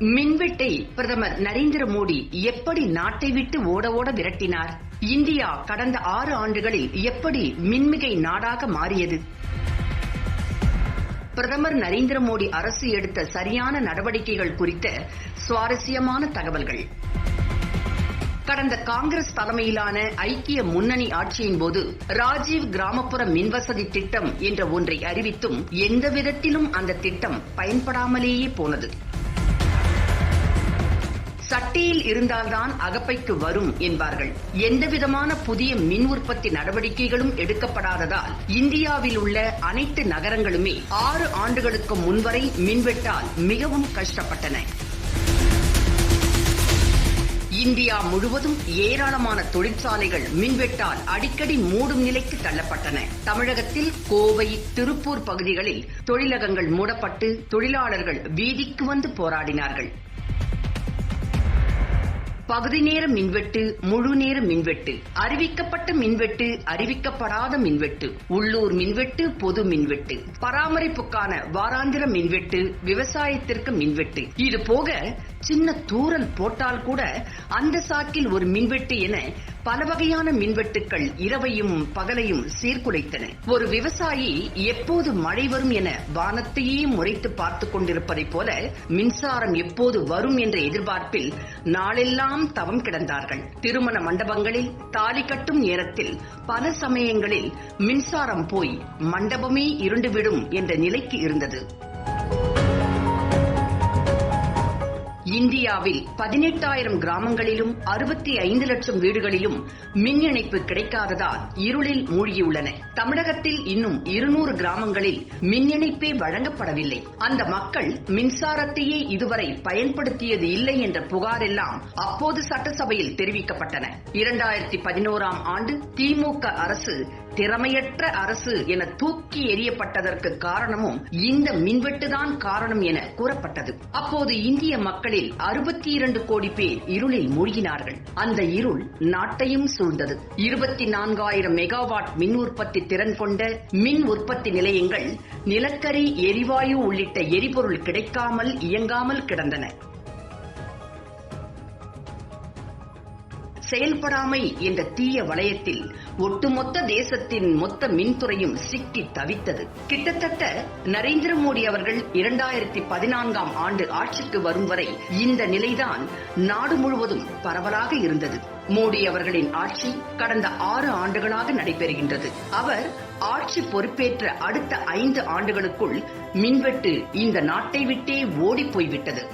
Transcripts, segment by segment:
மின்வெட்டை பிரதமர் நரேந்திர மோடி எப்படி நாட்டை விட்டு ஓட ஓட விரட்டினார்? இந்தியா கடந்த ஆறு ஆண்டுகளில் எப்படி மின்மிகை நாடாக மாறியது? பிரதமர் நரேந்திர மோடி அரசு எடுத்த சரியான நடவடிக்கைகள் குறித்த சுவாரஸ்யமான தகவல்கள். கடந்த காங்கிரஸ் தலைமையிலான ஐக்கிய முன்னணி ஆட்சியின் போது ராஜீவ் கிராமப்புற மின்வசதி திட்டம் என்ற ஒன்றை அறிவித்தும் எந்த விதத்திலும் அந்த திட்டம் பயன்படாமலேயே போனது. சட்டையில் இருந்தால்தான் அகப்பைக்கு வரும் என்பார்கள். எந்தவிதமான புதிய மின் உற்பத்தி நடவடிக்கைகளும் எடுக்கப்படாததால் இந்தியாவில் உள்ள அனைத்து நகரங்களுமே ஆறு ஆண்டுகளுக்கு முன்வரை மின்வெட்டால் மிகவும் கஷ்டப்பட்டன. இந்தியா முழுவதும் ஏராளமான தொழிற்சாலைகள் மின்வெட்டால் அடிக்கடி மூடும் நிலைக்கு தள்ளப்பட்டன. தமிழகத்தில் கோவை திருப்பூர் பகுதிகளில் தொழிலகங்கள் மூடப்பட்டு தொழிலாளர்கள் வீதிக்கு வந்து போராடினார்கள். பகுதி நேர மின்வெட்டு முழு நேர மின்வெட்டு. அறிவிக்கப்பட்ட மின்வெட்டு அறிவிக்கப்படாத மின்வெட்டு. உள்ளூர் மின்வெட்டு பொது மின்வெட்டு. பராமரிப்புக்கான வாராந்திர மின்வெட்டு விவசாயத்திற்கு மின்வெட்டு. இது போக சின்ன தூரல் போட்டால் கூட அந்த சாக்கில் ஒரு மின்வெட்டு என பல வகையான மின்வெட்டுக்கள் இரவையும் பகலையும் சீர்குலைத்தன. ஒரு விவசாயி எப்போது மழை வரும் என வானத்தையே முறைத்து பார்த்துக் கொண்டிருப்பதைப் போல மின்சாரம் எப்போது வரும் என்ற எதிர்பார்ப்பில் நாளெல்லாம் தவம் கிடந்தார்கள். திருமண மண்டபங்களில் தாலி கட்டும் நேரத்தில் பல சமயங்களில் மின்சாரம் போய் மண்டபமே இருண்டுவிடும் என்ற நிலைக்கு இருந்தது. இந்தியாவில் பதினெட்டாயிரம் கிராமங்களிலும் அறுபத்தி ஐந்து லட்சம் வீடுகளிலும் மின் இணைப்பு கிடைக்காததால் இருளில் மூழ்கியுள்ளன. தமிழகத்தில் இன்னும் இருநூறு கிராமங்களில் மின் இணைப்பே வழங்கப்படவில்லை. அந்த மக்கள் மின்சாரத்தையே இதுவரை பயன்படுத்தியது இல்லை என்ற புகார் எல்லாம் அப்போது சட்டசபையில் தெரிவிக்கப்பட்டன. இரண்டாயிரத்தி பதினோராம் ஆண்டு திமுக அரசு திறமையற்ற அரசு என தூக்கி எறியப்பட்டதற்கு காரணமும் இந்த மின்வெட்டுதான் காரணம் என கூறப்பட்டது. அப்போது இந்திய மக்களில் அறுபத்தி இரண்டு கோடி பேர் இருளில் மூழ்கினார்கள். அந்த இருள் நாட்டையும் சூழ்ந்தது. இருபத்தி நான்காயிரம் மெகாவாட் மின் உற்பத்தி திறன் கொண்ட மின் உற்பத்தி நிலையங்கள் நிலக்கரி எரிவாயு உள்ளிட்ட எரிபொருள் கிடைக்காமல் இயங்காமல் கிடந்தன. செயல்படாமை என்ற தீய வளையத்தில் ஒட்டுமொத்த தேசத்தின் மொத்த மின்துறையும் சிக்கி தவித்தது. கிட்டத்தட்ட நரேந்திர மோடி அவர்கள் இரண்டாயிரத்தி பதினான்காம் ஆண்டு ஆட்சிக்கு வரும் வரை இந்த நிலைதான் நாடு முழுவதும் பரவலாக இருந்தது. மோடி அவர்களின் ஆட்சி கடந்த ஆறு ஆண்டுகளாக நடைபெறுகின்றது. அவர் ஆட்சி பொறுப்பேற்ற அடுத்த ஐந்து ஆண்டுகளுக்குள் மின்வெட்டு இந்த நாட்டை விட்டே ஓடிப் போய்விட்டது.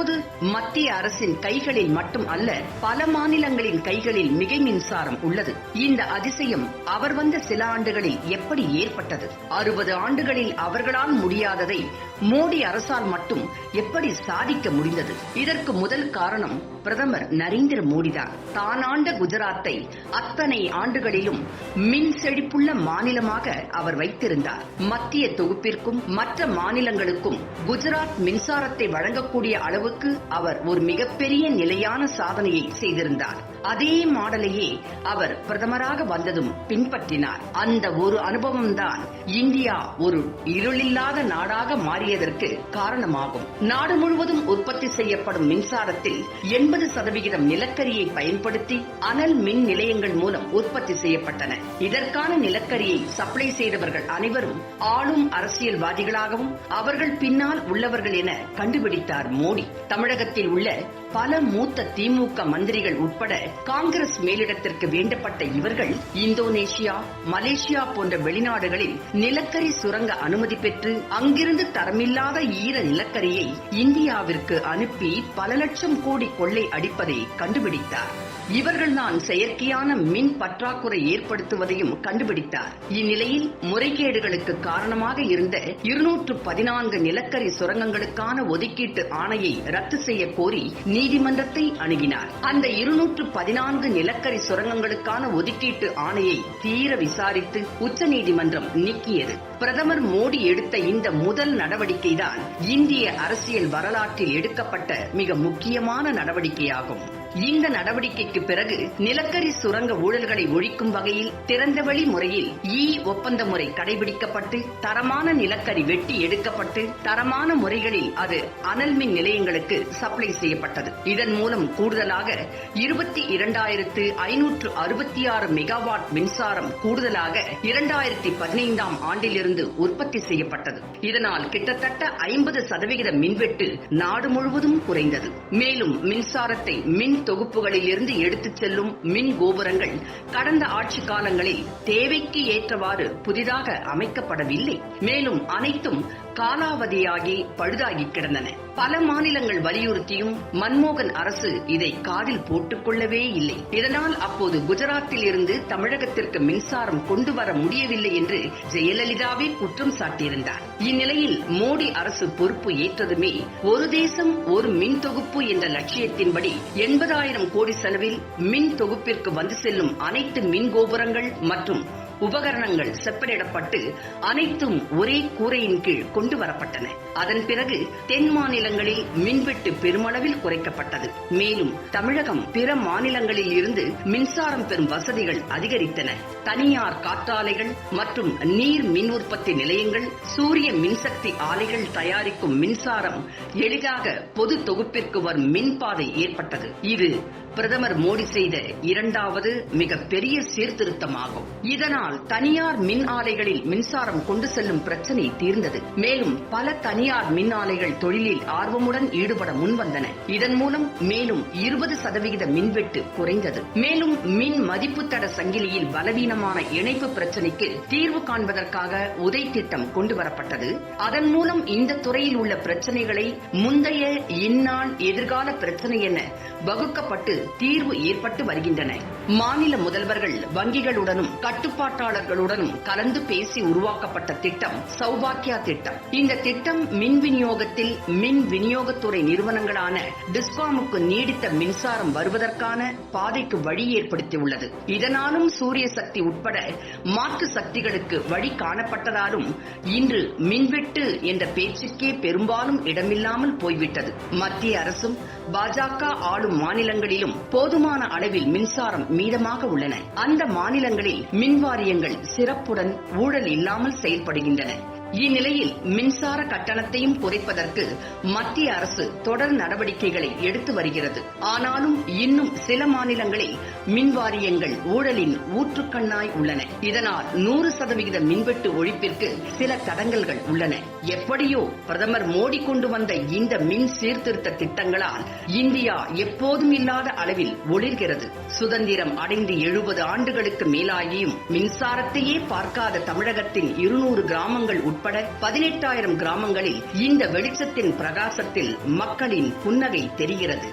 தற்போது மத்திய அரசின் கைகளில் மட்டும் அல்ல பல மாநிலங்களின் கைகளில் மிகை மின்சாரம் உள்ளது. இந்த அதிசயம் அவர் வந்த சில ஆண்டுகளில் எப்படி ஏற்பட்டது? அறுபது ஆண்டுகளில் அவர்களால் முடியாததை மோடி அரசால் மட்டும் எப்படி சாதிக்க முடிந்தது? இதற்கு முதல் காரணம் பிரதமர் நரேந்திர மோடிதான். தான் ஆண்ட குஜராத்தை அத்தனை ஆண்டுகளிலும் மின் செழிப்புள்ள மாநிலமாக அவர் வைத்திருந்தார். மத்திய தொகுப்பிற்கும் மற்ற மாநிலங்களுக்கும் குஜராத் மின்சாரத்தை வழங்கக்கூடிய அளவு அளவுக்கு அவர் ஒரு மிகப்பெரிய நிலையான சாதனையை செய்திருந்தார். அதே மாடலையே அவர் பிரதமராக வந்ததும் பின்பற்றினார். அந்த ஒரு அனுபவம்தான் இந்தியா ஒரு இருளில்லாத நாடாக மாறியதற்கு காரணமாகும். நாடு முழுவதும் உற்பத்தி செய்யப்படும் மின்சாரத்தில் எண்பது சதவிகிதம் நிலக்கரியை பயன்படுத்தி அனல் மின் நிலையங்கள் மூலம் உற்பத்தி செய்யப்பட்டன. இதற்கான நிலக்கரியை சப்ளை செய்தவர்கள் அனைவரும் ஆளும் அரசியல்வாதிகளாகவும் அவர்கள் பின்னால் உள்ளவர்கள் என கண்டுபிடித்தார் மோடி. தமிழகத்தில் உள்ள பல மூத்த திமுக மந்திரிகள் உட்பட காங்கிரஸ் மேலிடத்திற்கு வேண்டப்பட்ட இவர்கள் இந்தோனேஷியா மலேசியா போன்ற வெளிநாடுகளில் நிலக்கரி சுரங்க அனுமதி பெற்று அங்கிருந்து தரமில்லாத ஈர நிலக்கரியை இந்தியாவிற்கு அனுப்பி பல லட்சம் கோடி கொள்ளை அடிப்பதை கண்டுபிடித்தார். இவர்கள்தான் செயற்கையான மின் பற்றாக்குறை ஏற்படுத்துவதையும் கண்டுபிடித்தார். இந்நிலையில் முறைகேடுகளுக்கு காரணமாக இருந்த இருநூற்று பதினான்கு நிலக்கரி சுரங்கங்களுக்கான ஒதுக்கீட்டு ஆணையை ரத்து செய்ய கோரி நீதிமன்றத்தை அணுகினார். அந்த இருநூற்று பதினான்கு நிலக்கரி சுரங்கங்களுக்கான ஒதுக்கீட்டு ஆணையை தீர விசாரித்து உச்சநீதிமன்றம் நீக்கியது. பிரதமர் மோடி எடுத்த இந்த முதல் நடவடிக்கைதான் இந்திய அரசியல் வரலாற்றில் எடுக்கப்பட்ட மிக முக்கியமான நடவடிக்கையாகும். இந்த நடவடிக்கைக்கு பிறகு நிலக்கரி சுரங்க ஊழல்களை ஒழிக்கும் வகையில் திறந்தவெளி முறையில் இ ஒப்பந்த முறை கடைபிடிக்கப்பட்டு தரமான நிலக்கரி வெட்டி எடுக்கப்பட்டு தரமான முறைகளில் அது அனல் மின் நிலையங்களுக்கு சப்ளை செய்யப்பட்டது. இதன் மூலம் கூடுதலாக இருபத்தி இரண்டாயிரத்து ஐநூற்று அறுபத்தி ஆறு மெகாவாட் மின்சாரம் கூடுதலாக இரண்டாயிரத்தி பதினைந்தாம் ஆண்டிலிருந்து உற்பத்தி செய்யப்பட்டது. இதனால் கிட்டத்தட்ட ஐம்பது சதவிகித மின்வெட்டு நாடு முழுவதும் குறைந்தது. மேலும் மின்சாரத்தை மின் தொகுப்புகளில் இருந்து எடுத்துச் செல்லும் மின் கோபுரங்கள் கடந்த ஆட்சி காலங்களில் தேவைக்கு ஏற்றவாறு புதிதாக அமைக்கப்படவில்லை. மேலும் அனைத்தும் காலாவதியாகி பழுதாகி கிடந்தன. பல மாநிலங்கள் வலியுறுத்தியும் மன்மோகன் அரசு இதை காதில் போட்டுக் கொள்ளவே இல்லை. இதனால் அப்போது குஜராத்தில் இருந்து தமிழகத்திற்கு மின்சாரம் கொண்டு வர முடியவில்லை என்று ஜெயலலிதாவே குற்றம் சாட்டியிருந்தார். இந்நிலையில் மோடி அரசு பொறுப்பு ஏற்றதுமே ஒரு தேசம் ஒரு மின் தொகுப்பு என்ற லட்சியத்தின்படி எண்பதாயிரம் கோடி செலவில் மின் தொகுப்பிற்கு வந்து செல்லும் அனைத்து மின் கோபுரங்கள் மற்றும் உபகரணங்கள் செப்பனிடப்பட்டு அனைத்தும் ஒரே கூரையின் கீழ் கொண்டு வரப்பட்டன. அதன் பிறகு தென் மாநிலங்களில் மின்வெட்டு பெருமளவில் குறைக்கப்பட்டது. மேலும் தமிழகம் பிற மாநிலங்களில் இருந்து மின்சாரம் பெறும் வசதிகள் அதிகரித்தன. தனியார் காற்றாலைகள் மற்றும் நீர் மின் உற்பத்தி நிலையங்கள் சூரிய மின்சக்தி ஆலைகள் தயாரிக்கும் மின்சாரம் எளிதாக பொது தொகுப்பிற்கு வரும் மின்பாதை ஏற்பட்டது. இது பிரதமர் மோடி செய்த இரண்டாவது மிக பெரிய சீர்திருத்தமாகும். இதனால் தனியார் மின் ஆலைகளில் மின்சாரம் கொண்டு செல்லும் பிரச்சனை தீர்ந்தது. மேலும் பல தனியார் மின் ஆலைகள் தொழிலில் ஆர்வமுடன் ஈடுபட முன்வந்தன. இதன் மூலம் மேலும் இருபது சதவிகித மின்வெட்டு குறைந்தது. மேலும் மின் மதிப்பு தட சங்கிலியில் பலவீனமான இணைப்பு பிரச்சனைக்கு தீர்வு காண்பதற்காக உதை திட்டம் கொண்டு வரப்பட்டது அதன் மூலம் இந்த துறையில் உள்ள பிரச்சனைகளை முந்தைய இன்னான் எதிர்கால பிரச்சனை என வகுக்கப்பட்டு தீர்வு ஏற்பட்டு வருகின்றன. மாநில முதல்வர்கள் வங்கிகளுடனும் கட்டுப்பாட்டாளர்களுடனும் கலந்து பேசி உருவாக்கப்பட்ட திட்டம் சௌபாக்கியா திட்டம். இந்த திட்டம் மின் விநியோகத்தில் மின் விநியோகத்துறை நிறுவனங்களான டிஸ்காமுக்கு நீடித்த மின்சாரம் வருவதற்கான பாதைக்கு வழி ஏற்படுத்தியுள்ளது. இதனாலும் சூரிய சக்தி உட்பட மாற்று சக்திகளுக்கு வழி காணப்பட்டதாலும் இன்று மின்வெட்டு என்ற பேச்சுக்கே பெரும்பாலும் இடமில்லாமல் போய்விட்டது. மத்திய அரசும் பாஜக ஆளும் மாநிலங்களிலும் போதுமான அளவில் மின்சாரம் மீதமாக உள்ளன. அந்த மாநிலங்களில் மின்வாரியங்கள் சிறப்புடன் ஊழல் இல்லாமல் செயல்படுகின்றன. இந்நிலையில் மின்சார கட்டணத்தையும் குறைப்பதற்கு மத்திய அரசு தொடர் நடவடிக்கைகளை எடுத்து வருகிறது. ஆனாலும் இன்னும் சில மாநிலங்களில் மின் வாரியங்கள் ஊழலின் ஊற்றுக்கண்ணாய் உள்ளன. இதனால் நூறு சதவிகித மின்வெட்டு ஒழிப்பிற்கு சில தடங்கல்கள் உள்ளன. எப்படியோ பிரதமர் மோடி கொண்டு வந்த இந்த மின் சீர்திருத்த திட்டங்களால் இந்தியா எப்போதும் இல்லாத அளவில் ஒளிர்கிறது. சுதந்திரம் அடைந்து எழுபது ஆண்டுகளுக்கு மேலாகியும் மின்சாரத்தையே பார்க்காத தமிழகத்தின் இருநூறு கிராமங்கள் உட்பட உட்பட பதினெட்டாயிரம் கிராமங்களில் இந்த வெளிச்சத்தின் பிரகாசத்தில் மக்களின் புன்னகை தெரிகிறது.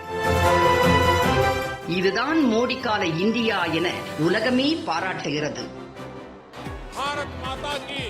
இதுதான் மோடி கால இந்தியா என உலகமே பாராட்டுகிறது. பாரத் மாதா கி.